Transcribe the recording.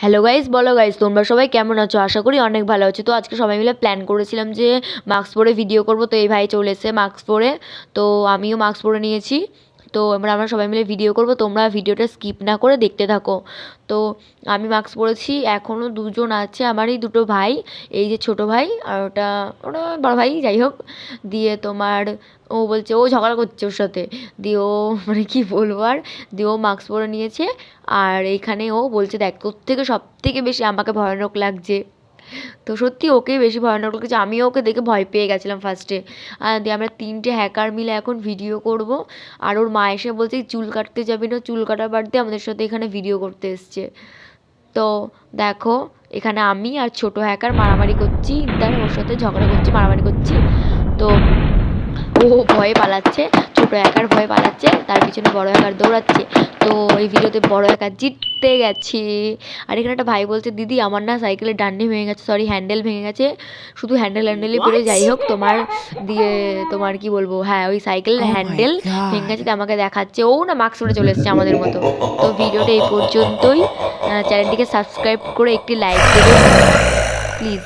Hello guys বলো guys তোমরা সবাই কেমন আছো? আশা করি অনেক ভালো আছো। তো আজকে সবাই মিলে প্ল্যান করেছিলাম যে মাস্ক পরে ভিডিও করব। তো এই ভাই চলে মাস্ক পরে তো আমিও মাস্ক পরে নিয়েছি। তো আমরা আমরা সবাই মিলে ভিডিও করব। তোমরা ভিডিওটা স্কিপ না করে দেখতে থাকো। তো আমি মাস্ক পরেছি এখনও দুজন আছে আমারই দুটো ভাই, এই যে ছোটো ভাই আর ওটা ওটা বড় ভাই, যাই হোক। দিয়ে তোমার, ও বলছে, ও ঝগড়া করছে ওর সাথে। দিয়ে ও মানে কী বলব আর? দিয়ে ও মাস্ক পরে নিয়েছে। আর এইখানে ও বলছে, দেখ, তোর থেকে সব থেকে বেশি আমাকে ভয়ানক লাগছে। তো সত্যি ওকেই বেশি ভয়ানক লাগছে। আমিও ওকে দেখে ভয় পেয়ে গেছিলাম ফার্স্টে দিয়ে আমরা তিনটে হ্যাকার মিলে এখন ভিডিও করব। আর ওর মা এসে বলছে, চুল কাটতে যাবি না, চুল কাটার বাদ দিয়ে আমাদের সাথে এখানে ভিডিও করতে এসছে। তো দেখো, এখানে আমি আর ছোট হ্যাকার মারামারি করছি। তার ওর সাথে ঝগড়া করছি, মারামারি করছি। তো ও ভয়ে পালাচ্ছে। ছোট একার ভয়ে পালাচ্ছে তার পিছনে বড় একার দৌড়াচ্ছে। তো এই ভিডিওতে বড় হ্যাকার জিততে গেছি। আর এখানে একটা ভাই বলছে দিদি আমার না সাইকেলের ডান্ডি ভেঙে গেছে সরি হ্যান্ডেল ভেঙে গেছে। শুধু হ্যান্ডেল হ্যান্ডেলই পড়ে যাই হোক তোমার দিয়ে তোমার কি বলব হ্যাঁ ওই সাইকেলের হ্যান্ডেল ভেঙে গেছে দিয়ে আমাকে দেখাচ্ছে। ও না মাস্ক পরে চলে এসেছে আমাদের মতো। তো ভিডিওটা এই পর্যন্তই। চ্যানেলটিকে সাবস্ক্রাইব করে একটি লাইক দেবেন। প্লিজ